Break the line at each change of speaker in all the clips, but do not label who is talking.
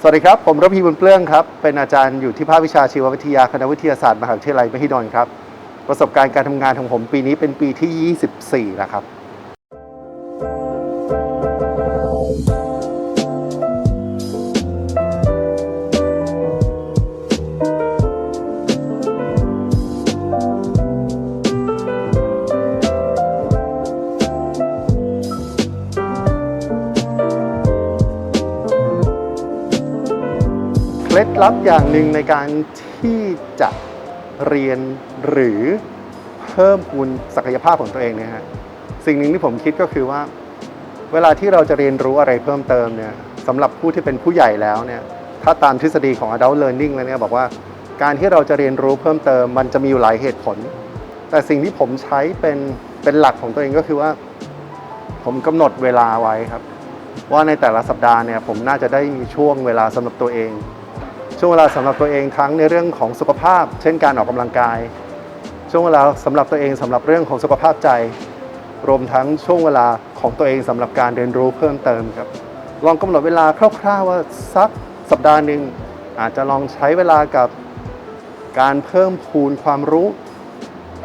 สวัสดีครับ ผมระพีบุญเปลื้องครับ เป็นอาจารย์อยู่ที่ภาควิชาชีววิทยาคณะวิทยาศาสตร์มหาวิทยาลัยมหิดลครับ ประสบการณ์การทำงานของผมปีนี้เป็นปีที่ 24 แล้วครับ ล็ดลับอย่างหนึ่งในการที่จะเรียนหรือเพิ่มพูนศักยภาพของตัวเองเนี่ยฮะสิ่งหนึ่งที่ผมคิดก็คือว่า เวลาที่เราจะเรียนรู้อะไรเพิ่มเติมเนี่ยสำหรับผู้ที่เป็นผู้ใหญ่แล้วเนี่ยถ้าตามทฤษฎีของ adult learning แล้วเนี่ยบอกว่าการที่เราจะเรียนรู้เพิ่มเติม มันจะมีอยู่หลายเหตุผล แต่สิ่งที่ผมใช้เป็นเป็นหลักของตัวเองก็คือว่า ผมกำหนดเวลาไว้ครับ ว่าในแต่ละสัปดาห์เนี่ยผมน่าจะได้มีช่วงเวลาสำหรับตัวเอง ช่วงเวลาสำหรับตัวเองทั้งในเรื่องของสุขภาพ เช่นการออกกำลังกาย ช่วงเวลาสำหรับตัวเองสำหรับเรื่องของสุขภาพใจ รวมทั้งช่วงเวลาของตัวเองสำหรับการเรียนรู้เพิ่มเติมครับลองกำหนดเวลาคร่าวๆว่าสักสัปดาห์หนึ่งอาจจะลองใช้เวลากับการเพิ่มพูนความรู้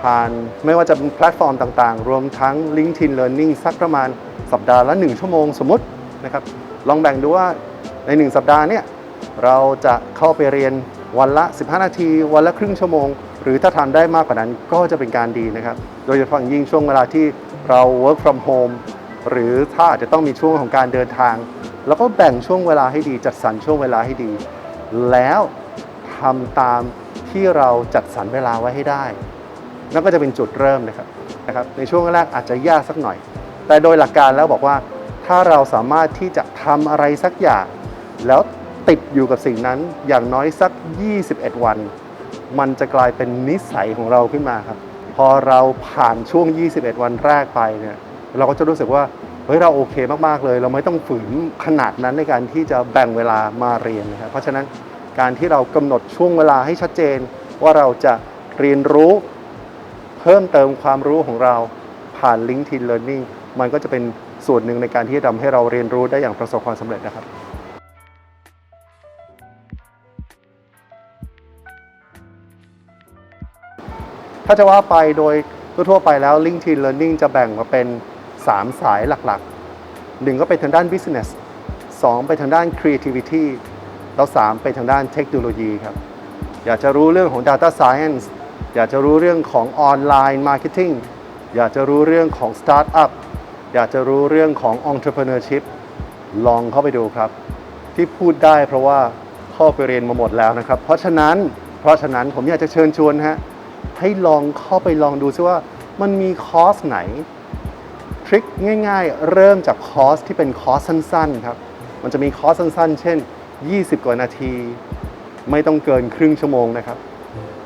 ผ่านไม่ว่าจะเป็นแพลตฟอร์มต่างๆ รวมทั้ง LinkedIn Learning สักประมาณสัปดาห์ละ 1 ชั่วโมงสมมตินะครับลองแบ่งดูว่าใน 1 สัปดาห์เนี่ย เราจะเข้าไปเรียนวันละ 15 นาที วันละครึ่งชั่วโมง หรือถ้าทำได้มากกว่านั้นก็จะเป็นการดีนะครับ โดยเฉพาะอย่างยิ่งช่วงเวลาที่เรา work from home หรือถ้าอาจจะต้องมีช่วงของการเดินทาง แล้วก็แบ่งช่วงเวลาให้ดี จัดสรรช่วงเวลาให้ดี แล้วทำตามที่เราจัดสรรเวลาไว้ให้ได้ นั่นก็จะเป็นจุดเริ่มนะครับนะครับ ในช่วงแรกอาจจะยากสักหน่อย แต่โดยหลักการแล้วบอกว่าถ้าเราสามารถที่จะทำอะไรสักอย่าง แล้ว ติดอยู่กับสิ่งนั้นอย่างน้อยสัก 21 วัน มันจะกลายเป็นนิสัยของเราขึ้นมาครับ พอเราผ่านช่วง 21 วันแรกไปเนี่ยเราก็จะรู้สึกว่าเฮ้ยเราโอเคมากๆเลย เราไม่ต้องฝืนขนาดนั้นในการที่จะแบ่งเวลามาเรียนนะครับเพราะฉะนั้นการที่เรากำหนดช่วงเวลาให้ชัดเจน ว่าเราจะเรียนรู้เพิ่มเติมความรู้ของเราผ่าน LinkedIn Learning มันก็จะเป็นส่วนหนึ่งในการที่จะทำให้เราเรียนรู้ได้อย่างประสบความสำเร็จนะครับ ถ้าจะว่าไปโดยทั่วๆไปแล้ว LinkedIn Learning จะแบ่งมาเป็น 3 สายหลักๆ1ก็ไปทางด้าน Business 2 ไปทางด้าน Creativity แล้ว 3 ไปทางด้านเทคโนโลยีครับ อยากจะรู้เรื่องของ Data Science อยากจะรู้เรื่องของออนไลน์ Marketing อยากจะรู้เรื่องของ Startup อยากจะรู้เรื่องของ Entrepreneurship ลองเข้าไปดูครับ ที่พูดได้เพราะว่าข้าไปเรียนมาหมดแล้วนะครับ เพราะฉะนั้นเพราะฉะนั้นผมอยากจะเชิญชวนฮะ ให้ลองเข้าไปลองดูซิว่ามันมีคอร์สไหน ทริคง่ายๆ เริ่มจากคอร์สที่เป็นคอร์สสั้นๆครับ มันจะมีคอร์สสั้นๆ เช่น 20 กว่านาที ไม่ต้องเกินครึ่งชั่วโมงนะครับ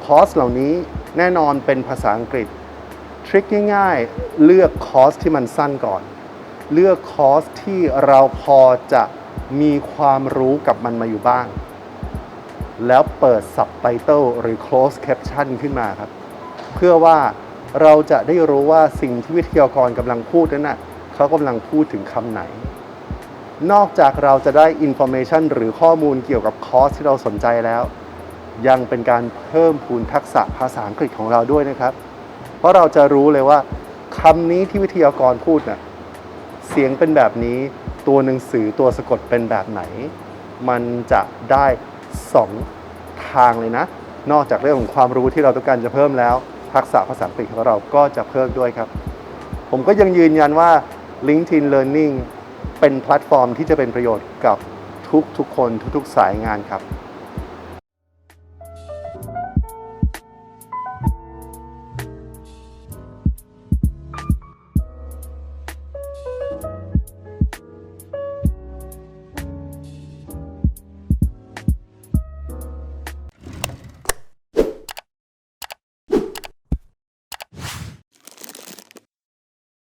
คอร์สเหล่านี้แน่นอนเป็นภาษาอังกฤษ ทริคง่ายๆ เลือกคอร์สที่มันสั้นก่อน เลือกคอร์สที่เราพอจะมีความรู้กับมันมาอยู่บ้าง แล้วเปิด Subtitle หรือ Close Caption ขึ้นมาครับ เพื่อว่าเราจะได้รู้ว่าสิ่งที่วิทยากรกำลังพูดนั้นนะเขากำลังพูดถึงคำไหน นอกจากเราจะได้ Information หรือข้อมูลเกี่ยวกับคอร์สที่เราสนใจแล้ว ยังเป็นการเพิ่มพูนทักษะภาษาอังกฤษของเราด้วยนะครับ เพราะเราจะรู้เลยว่าคำนี้ที่วิทยากรพูดน่ะเสียงเป็นแบบนี้ตัวหนังสือตัวสะกดเป็นแบบไหน มันจะได้ สองทางเลยนะ นอกจากเรื่องของความรู้ที่เราต้องการจะเพิ่มแล้ว ทักษะภาษาอังกฤษของเราก็จะเพิ่มด้วยครับ ผมก็ยังยืนยันว่า LinkedIn Learning เป็นแพลตฟอร์มที่จะเป็นประโยชน์กับทุกๆคนทุกๆสายงานครับ